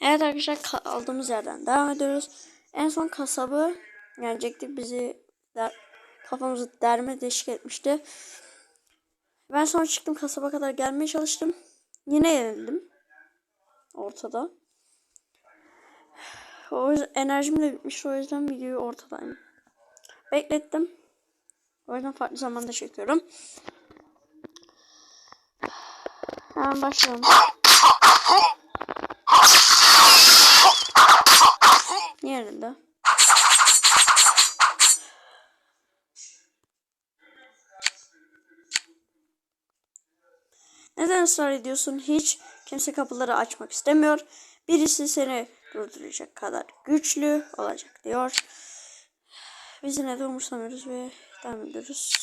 Evet arkadaşlar kaldığımız yerden devam ediyoruz. En son kasabı gelecektik bizi der, kafamızı derme deşik etmişti. Ben sonra çıktım kasaba kadar gelmeye çalıştım. Yine yenildim. Ortada. O yüzden enerjim de bitmiş. O yüzden videoyu ortadayım. Beklettim. O yüzden farklı zamanda çekiyorum. Hemen başlayalım. Neden ısrar ediyorsun? Hiç kimse kapıları açmak istemiyor. Birisi seni durduracak kadar güçlü olacak diyor. Biz yine de umursamıyoruz ve devam ediyoruz.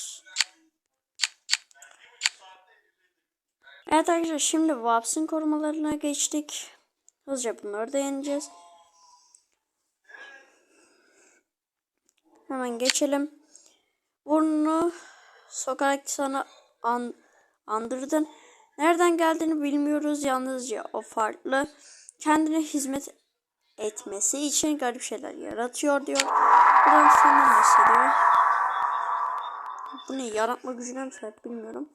Evet arkadaşlar şimdi Waps'ın korumalarına geçtik. Hızlıca bunları da yeneceğiz. Hemen geçelim. Burnunu sokarak sana an, andırdın. Nereden geldiğini bilmiyoruz. Yalnızca o farklı. Kendine hizmet etmesi için garip şeyler yaratıyor diyor. Buradan senden bahsediyor. Bu ne? Yaratma gücüne mi sahip bilmiyorum.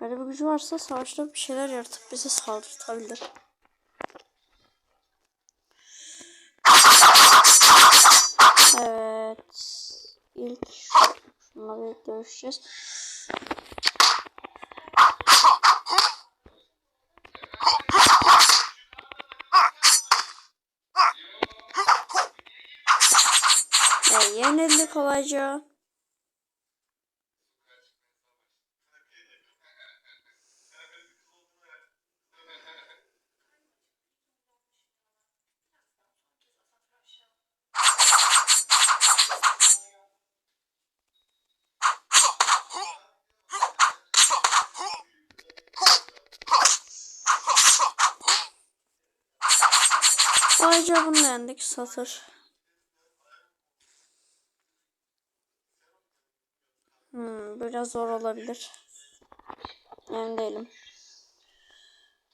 Böyle bir gücü varsa savaşta bir şeyler yaratıp bize saldırtabilir. Evet. İlk şununla bir yenildi kolayca. Kolayca bunu yendik satır. Hmm, biraz zor olabilir. Emin değilim.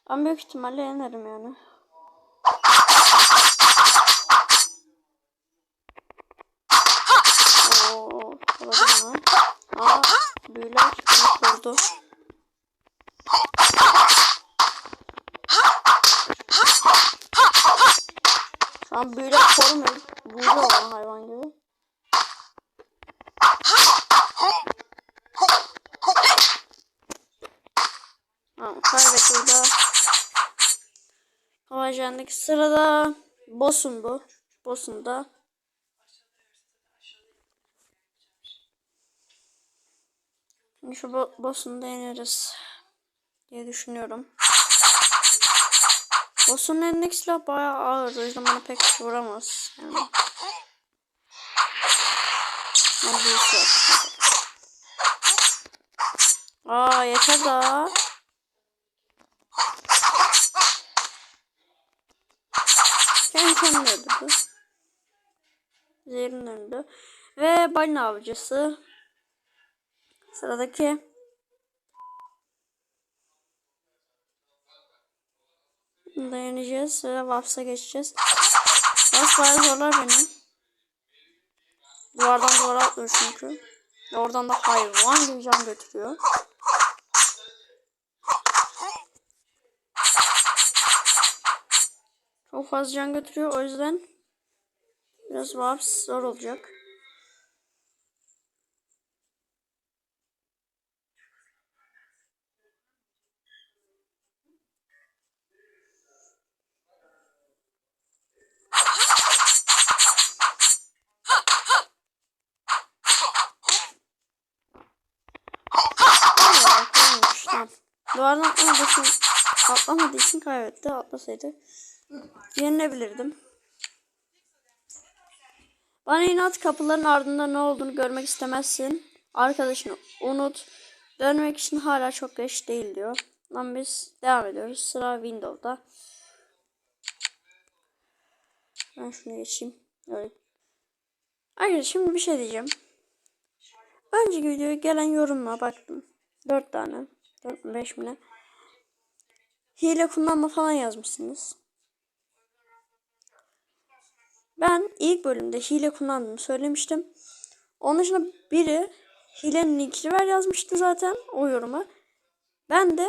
Ama büyük ihtimalle yenerim yani. Oo, olabilir mi? Aa, büyüler beni vurdu. Şu an büyüler korumuyor. Vurdu olan hayvan gibi. Tamam kaybettik burada. Havacandaki sırada boss'un bu. Boss'un da. Şimdi şu bo boss'unu da yeneriz diye düşünüyorum. Boss'un elindeki silah bayağı ağır. O yüzden bana pek vuramaz. Yani. Büyüsü Aa yeter daha. Öldürdü. Zehrin öldü. Ve balina avcısı. Sıradaki. Dayanacağız ve Vaps'a geçeceğiz. Vaps bayağı zorlar beni. Duvardan duvara atlıyor çünkü. Oradan da hayvan gibi can götürüyor. Fazla can götürüyor o yüzden biraz Vaps zor olacak. İçin kaybetti. Atlasaydı yenilebilirdim. Bana inat kapıların ardında ne olduğunu görmek istemezsin. Arkadaşını unut. Dönmek için hala çok geç değil diyor. Lan biz devam ediyoruz. Sıra Windows'da. Ben şunu geçeyim. Evet. Arkadaşlar şimdi bir şey diyeceğim. Önceki videoya gelen yorumla baktım. 4 tane. 4 mü 5 mi ne? Hile kullanma falan yazmışsınız. Ben ilk bölümde hile kullandığımı söylemiştim. Onun dışında biri hilenin linkini ver yazmıştı zaten o yoruma. Ben de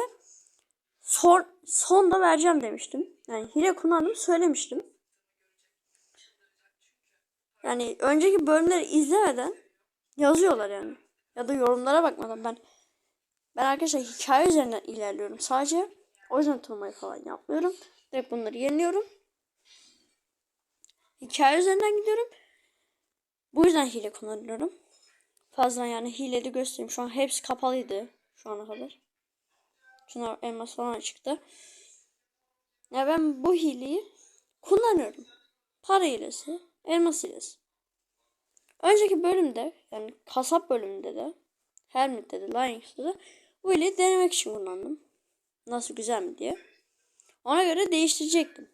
son, sonda vereceğim demiştim. Yani hile kullandım söylemiştim. Yani önceki bölümleri izlemeden yazıyorlar yani. Ya da yorumlara bakmadan ben ben arkadaşlar hikaye üzerinden ilerliyorum sadece. O yüzden turnuvayı falan yapmıyorum. Direkt bunları yeniliyorum. Hikaye üzerinden gidiyorum. Bu yüzden hile kullanıyorum. Fazla yani hileli göstereyim. Şu an hepsi kapalıydı şu ana kadar. Şunlar elmas falan çıktı. Ya ben bu hileyi kullanıyorum. Para hilesi, elmas hilesi. Önceki bölümde yani kasap bölümünde de Hermit'te de Lions'ta da bu hileyi denemek için kullandım. Nasıl güzel mi diye. Ona göre değiştirecektim.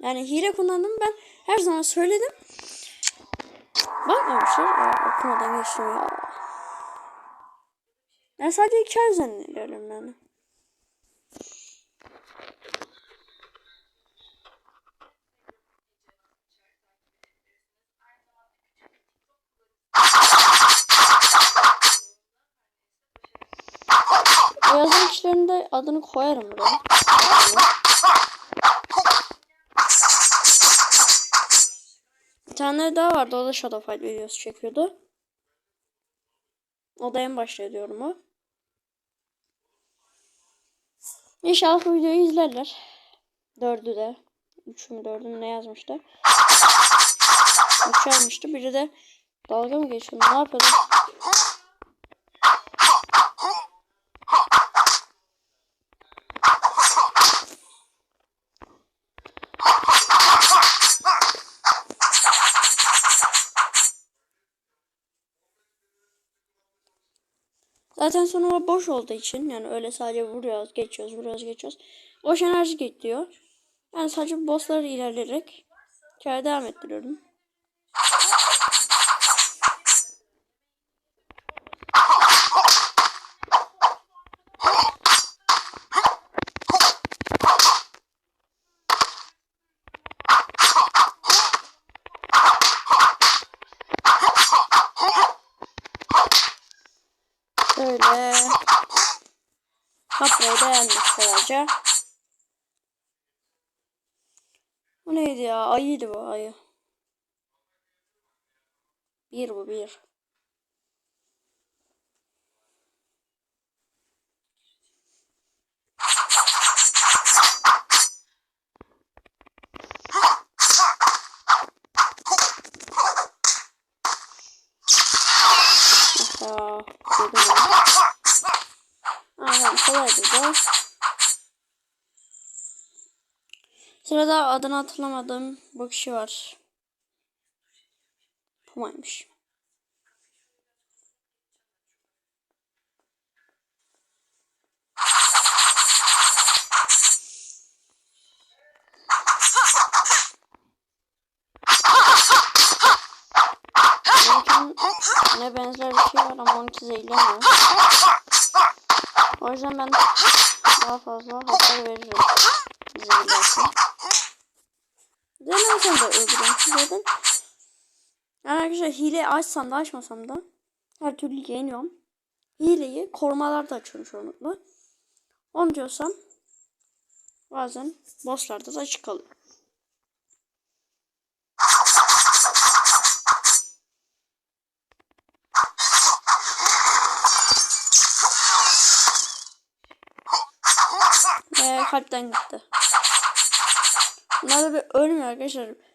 Yani hile kullandım ben her zaman söyledim. Bakmamışlar. Aa, okumadan geçtim ya. Ben sadece hikaye üzerinden ilerliyorum yani. O yazan kişilerin de adını koyarım buraya. Bir tane daha vardı. O da Shadow Fight videosu çekiyordu. O da en başta ediyorum o. İnşallah bu videoyu izlerler. Dördü de. Üçü mü dördü mü ne yazmıştı. Üç yazmıştı. Biri de dalga mı geçiyor? Ne yapıyordu? Zaten sonra boş olduğu için yani öyle sadece vuruyoruz, geçiyoruz, vuruyoruz, geçiyoruz. Boş enerji gidiyor. Ben sadece bossları ilerleyerek hikaye devam ettiriyorum. Kolayca. Bu neydi ya? Ayıydı bu ayı. Bir bu bir. Sırada adını hatırlamadığım bu kişi var. Pumaymış. Ne benzer bir şey var ama onunki zehirlemiyor. O yüzden ben daha fazla hasar veririm. Zehirlersin. De öldürürüm zaten. Yani arkadaşlar hile açsam da açmasam da her türlü yeniyorum. Hileyi korumalarda açıyorum çoğunlukla. Onu diyorsam bazen bosslarda da açık kalıyor. Ve kalpten gitti. Bunlar da bir ölmüyor arkadaşlar.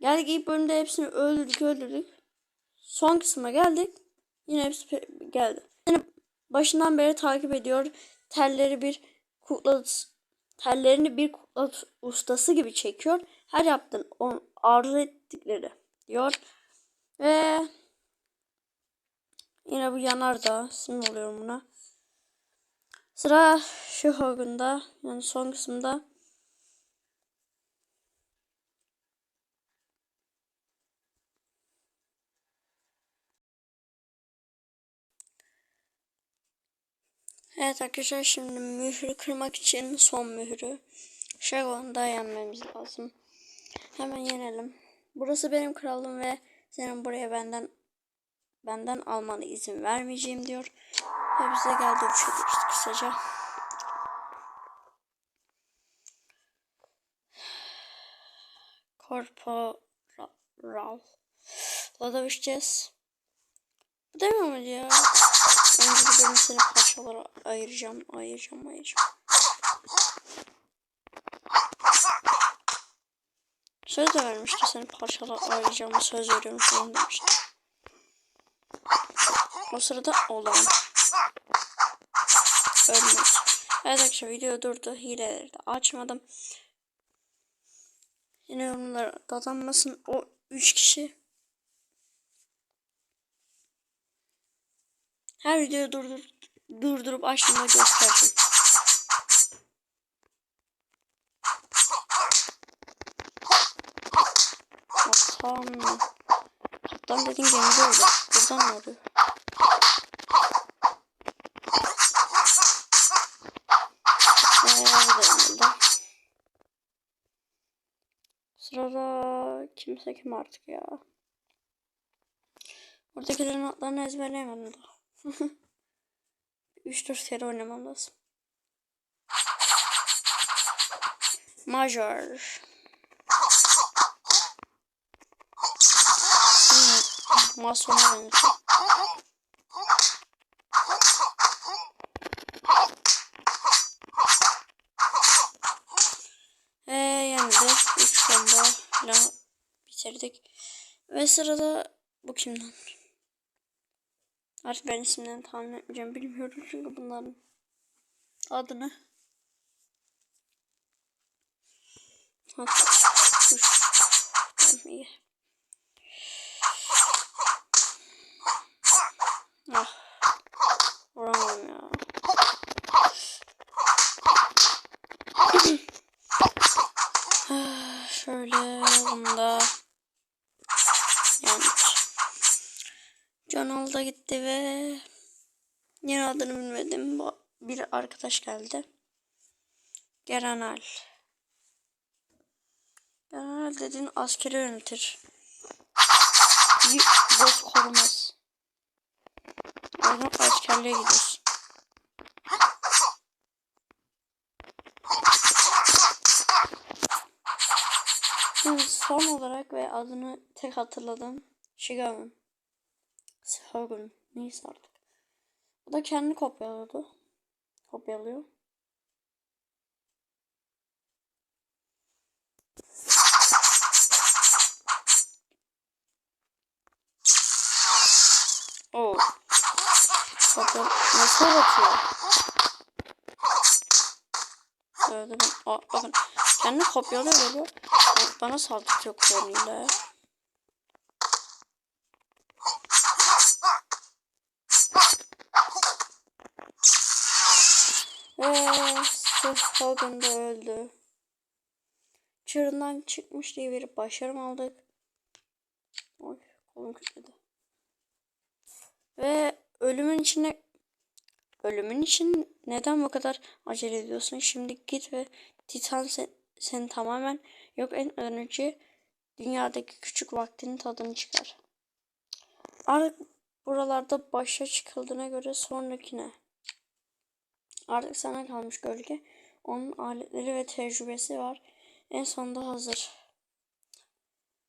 Geldik ilk bölümde hepsini öldürdük öldürdük. Son kısma geldik. Yine hepsi geldi. Yine başından beri takip ediyor. Telleri bir kukla tellerini bir kukla ustası gibi çekiyor. Her yaptığın on, arzu ettikleri diyor. Ve yine bu yanardağ sinir oluyorum buna. Sıra şu Hogan'da yani son kısımda Evet arkadaşlar şimdi mührü kırmak için son mührü. Şagon'da yenmemiz lazım. Hemen yenelim. Burası benim kralım ve senin buraya benden benden almana izin vermeyeceğim diyor. Ve bize geldi uçuyoruz kısaca. Korporal. La dövüşeceğiz. Bu demiyor muydu ya? Önce bir bölüm seni parçalara ayıracağım, ayıracağım, ayıracağım. Söz de vermişti seni parçalara ayıracağımı söz veriyorum falan demişti. O sırada olan ölmez. Evet arkadaşlar video durdu. Hileleri de açmadım. Yine yorumlara dadanmasın. O 3 kişi Her videoyu durdur durdurup açtığımda göstereceğim. Kaptan. Kaptan dediğin gemide oldu. Buradan mı oluyor? Sırada kimse kim artık ya. Oradakilerin adlarını ezberleyemedim daha. 3-4 kere oynamam lazım. Major. Hmm, masona benziyor. Ee, de 3 combo bitirdik. Ve sırada bu kimden? Artık ben isimlerini tahmin etmeyeceğim. Bilmiyorum çünkü bunların adını. Hadi. İyi. Canal da gitti ve yeni adını bilmedim. Bir arkadaş geldi. Geranal. Geranal dediğin askeri yönetir. Boss korumaz. Oradan askerliğe gidiyoruz. Şimdi son olarak ve adını tek hatırladım. Shigaun. Shogun. Neyse artık. O da kendi kopyaladı. Kopyalıyor. Oo. Kopya nasıl atıyor? Ben. Aa, bakın. Kendi kopyalıyor böyle. Bana saldırtıyor klonuyla. Ve Seth Hogan da öldü. Çığırından çıkmış diye bir başarım aldık. Oy kolum kütledi. Ve ölümün içine ölümün için neden bu kadar acele ediyorsun? Şimdi git ve Titan sen, seni tamamen yok en önce dünyadaki küçük vaktinin tadını çıkar. Artık buralarda başa çıkıldığına göre sonrakine. Artık sana kalmış gölge. Onun aletleri ve tecrübesi var. En sonunda hazır.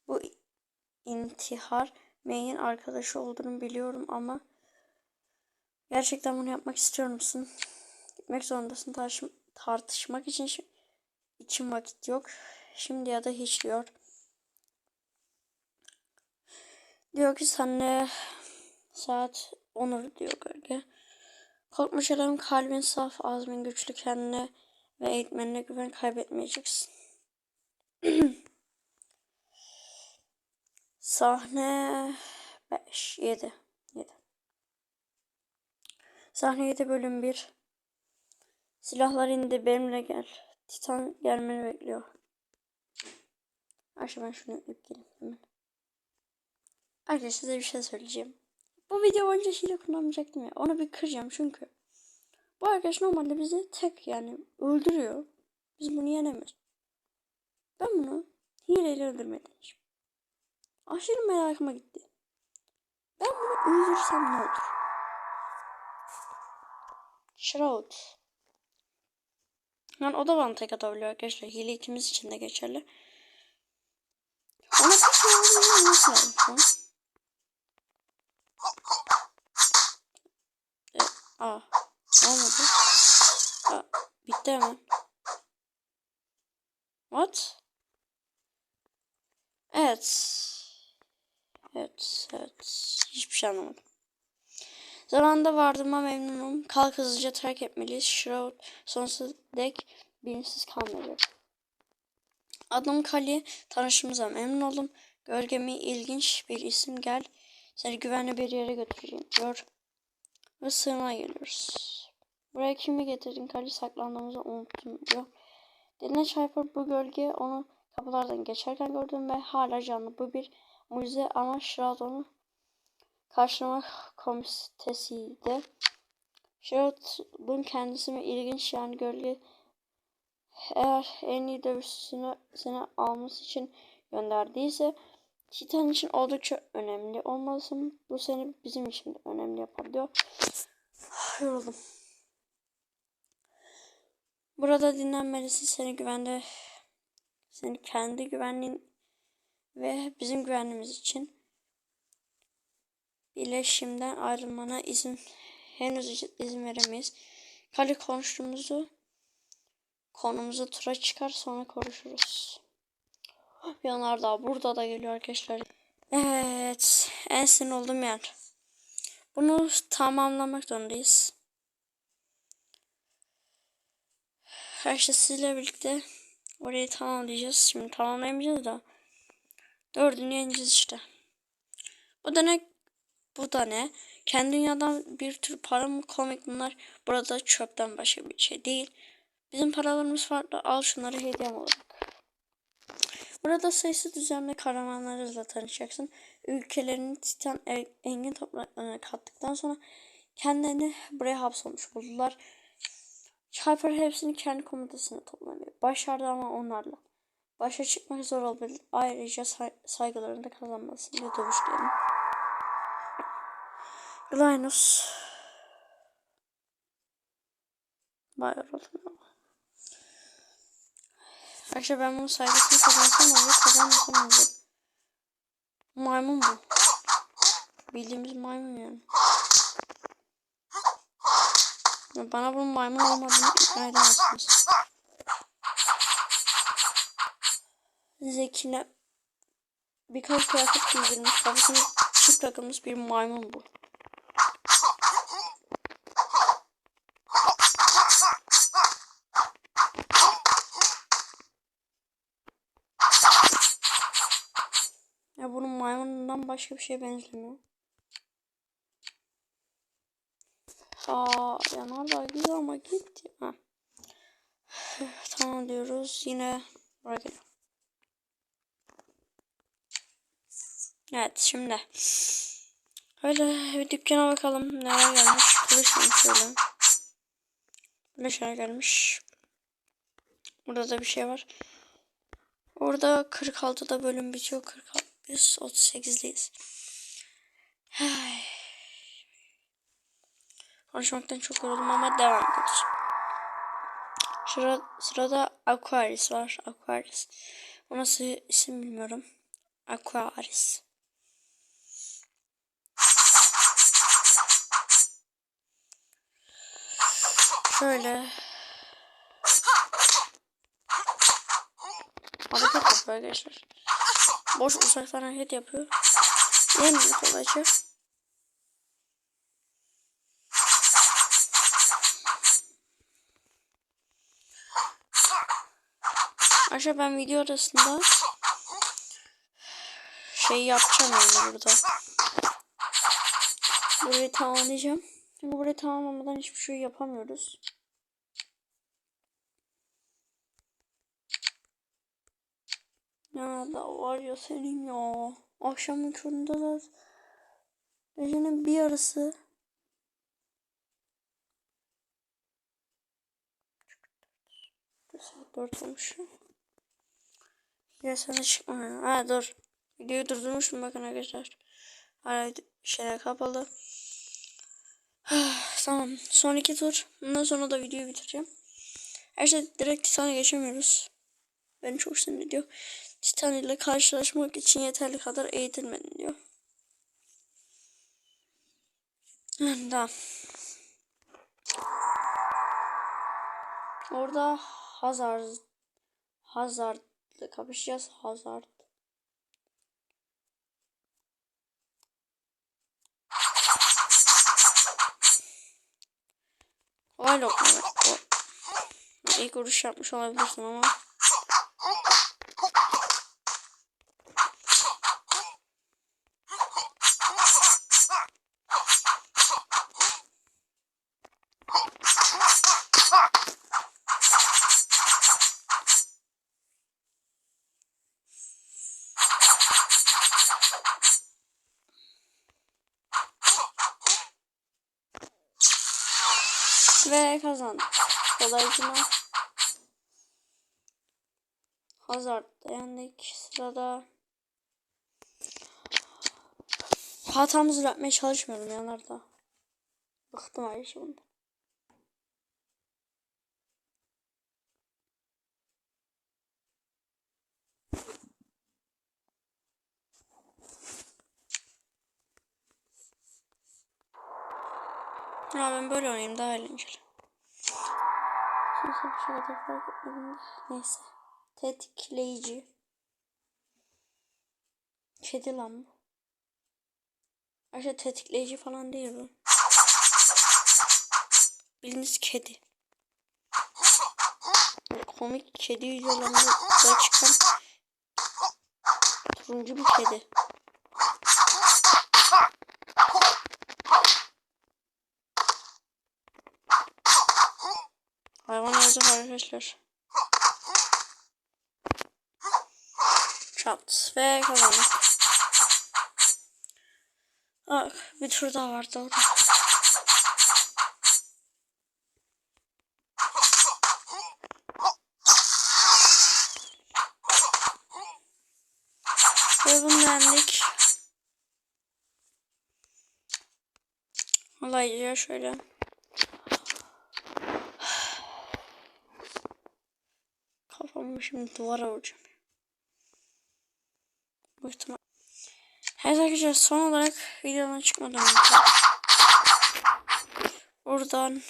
Bu intihar May'in arkadaşı olduğunu biliyorum ama gerçekten bunu yapmak istiyor musun? Gitmek zorundasın. Tartışm tartışmak için için vakit yok. Şimdi ya da hiç diyor. Diyor ki senle saat onur diyor gölge. Korkmuş adam kalbin saf, azmin güçlü kendine ve eğitmenine güven kaybetmeyeceksin. Sahne 5, 7, 7. Sahne 7 bölüm 1. Silahlar indi benimle gel. Titan gelmeni bekliyor. Ayşe ben şunu geleyim hemen. Arkadaşlar size bir şey söyleyeceğim. Bu video boyunca hile kullanmayacaktım ya. Onu bir kıracağım çünkü. Bu arkadaş normalde bizi tek yani öldürüyor. Biz bunu yenemiyoruz. Ben bunu hileyle öldürmeye deneyeceğim. Aşırı merakıma gitti. Ben bunu öldürsem ne olur? Shroud. Yani o da bana tek atabiliyor arkadaşlar. Hile ikimiz için de geçerli. Ona bir şey olması lazım şu an. E, aa, olmadı. Aa, bitti hemen. What? Evet. Evet, evet. Hiçbir şey anlamadım. Zamanında vardığıma memnunum. Kalk hızlıca terk etmeliyiz. Shroud sonsuza dek bilinçsiz kalmayacak. Adım Kali. Tanıştığımıza memnun oldum. Gölgemi ilginç bir isim gel. Seni güvenli bir yere götüreceğim diyor. Ve sığınağa geliyoruz. Buraya kimi getirdin Kali saklandığımızı unuttum diyor. Diline çarpar bu gölge onu kapılardan geçerken gördüm ve hala canlı. Bu bir mucize ama Shroud onu karşılamak komitesiydi. Shroud'un kendisi mi ilginç yani gölge eğer en iyi dövüşçüsünü seni alması için gönderdiyse Titan için oldukça önemli olmalısın. Bu seni bizim için de önemli yapar diyor. Yoruldum. Burada dinlenmelisin. Seni güvende seni kendi güvenliğin ve bizim güvenliğimiz için bileşimden ayrılmana izin henüz izin veremeyiz. Kale konuştuğumuzu konumuzu tura çıkar sonra konuşuruz. Yanardağ burada da geliyor arkadaşlar. Evet. En sinir olduğum yer. Bunu tamamlamak zorundayız. Her şey sizle birlikte orayı tamamlayacağız. Şimdi tamamlayamayacağız da. Dördünü yeneceğiz işte. Bu da ne? Bu da ne? Kendi dünyadan bir tür para mı komik bunlar? Burada çöpten başka bir şey değil. Bizim paralarımız farklı. Al şunları hediyem olarak. Burada sayısı düzenli kahramanlarla tanışacaksın. Ülkelerini Titan er- engin topraklarına kattıktan sonra kendilerini buraya hapsolmuş buldular. Çarper hepsini kendi komutasına toplamayı başardı ama onlarla. Başa çıkmak zor olabilir. Ayrıca say- saygılarını da kazanmasın diye dövüşlerini. Linus. Bayağı ama. Arkadaşlar ben bunun saygısını kazansam olur, kazanmasam olur. Maymun bu. Bildiğimiz maymun yani. Ya Bana bunun maymun olmadığını ikna edemezsiniz. Zekine birkaç kıyafet giydirmiş, kafasına çift takılmış bir maymun bu. Başka bir şeye benzemiyor. Aa yanardağ güzel ama gitti. Ha. tamam diyoruz. Yine buraya. Evet şimdi. Öyle bir dükkana bakalım neler gelmiş. Kılıç mı şöyle. Böyle şeyler gelmiş. Burada da bir şey var. Orada 46'da bölüm bitiyor. 46 biz 38'deyiz. Ay. Konuşmaktan çok yoruldum ama devam ediyoruz. Şurada, sırada Aquarius var. Aquarius. O nasıl isim bilmiyorum. Aquarius. Şöyle. Hareket yapıyor arkadaşlar. Boş uzaktan hareket yapıyor. Yenmiyor kolayca. Arkadaşlar ben video arasında şey yapacağım yani burada. Burayı tamamlayacağım. Çünkü burayı tamamlamadan hiçbir şey yapamıyoruz. Nerede var ya senin ya. Akşamın köründe de gecenin bir yarısı. Saat 4 olmuş. Ya sana çıkma. Ha dur. Videoyu durdurmuşum bakın arkadaşlar. Hala şeyler kapalı. tamam. Son iki tur. Bundan sonra da videoyu bitireceğim. Her şey direkt Titan'a geçemiyoruz. Beni çok sinir ediyor. Titan ile karşılaşmak için yeterli kadar eğitilmedin diyor. Tamam. Orada Hazard Hazard'la kapışacağız. Hazard. Kolay lokma. İlk vuruş yapmış olabilirsin ama. Kolaycına. Hazard yendik. Sırada hatamızı yapmaya çalışmıyorum yanlarda. Bıktım ayrı şimdi. Ya ben böyle oynayayım daha eğlenceli. Kimse bir şey fark etmedim. Neyse. Tetikleyici. Kedi lan bu. Ayrıca tetikleyici falan değil bu. Bildiğiniz kedi. Komik kedi videolarında çıkan turuncu bir kedi. Öldü arkadaşlar. Çat ve kazandık. Bak bir tur daha vardı orada. Ve bunu yendik. Olayca şöyle. Şimdi duvara vuracağım. Bu ihtimal. Evet arkadaşlar son olarak videodan çıkmadan önce buradan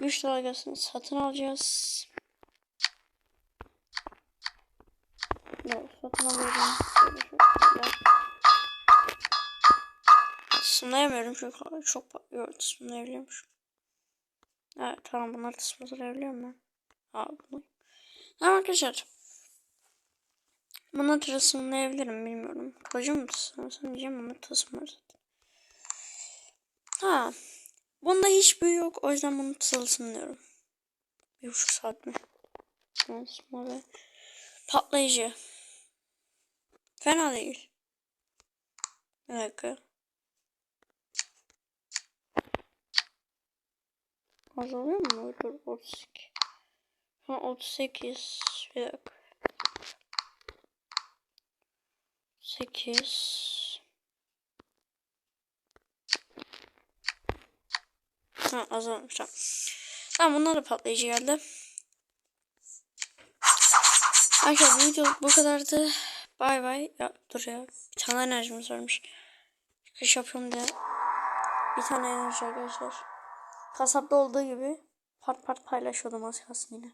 güç dalgasını satın alacağız. Evet, satın alıyorum. Sınayamıyorum çünkü çok yok sınayabiliyormuşum. Evet tamam bunları da sınayabiliyorum ben. Aa bunu. Tamam arkadaşlar. Bunu tasarlayabilirim bilmiyorum. Kılıcım mı tasarlasam diyeceğim ama tasarlar zaten. Ha. Bunda hiç büyü yok. O yüzden bunu tasarlasın Bir buçuk saat mi? Ve patlayıcı. Fena değil. Bir dakika. Azalıyor mu? Dur 32. Ha 38. Bir dakika. 8 Ha azalmış tamam. Tamam bunlar da patlayıcı geldi. Arkadaşlar bu video bu kadardı. Bay bay. Ya dur ya. Bir tane enerjimiz varmış. Çıkış yapıyorum diye. Bir tane enerji arkadaşlar. Kasapta olduğu gibi part part paylaşıyordum az kalsın yine.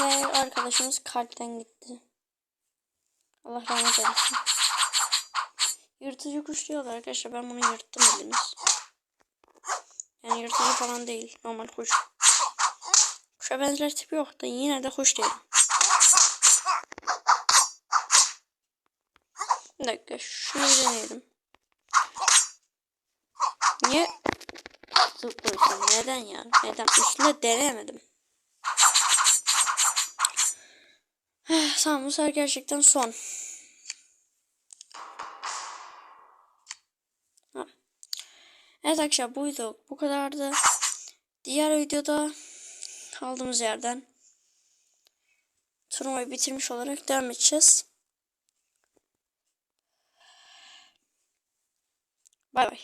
Ve arkadaşımız kalpten gitti. Allah rahmet eylesin. Yırtıcı kuş diyorlar arkadaşlar. Ben bunu yırttım bildiniz. Yani yırtıcı falan değil. Normal kuş. Kuşa benzer tipi yok da yine de kuş diyelim. Bir dakika şunu deneyelim. Niye zıplıyorsun? Neden ya? Neden? Üstüne deneyemedim. Tamam bu sefer gerçekten son. Ha. Evet arkadaşlar buydu. Bu kadardı. Diğer videoda kaldığımız yerden turnuvayı bitirmiş olarak devam edeceğiz. Bay bay.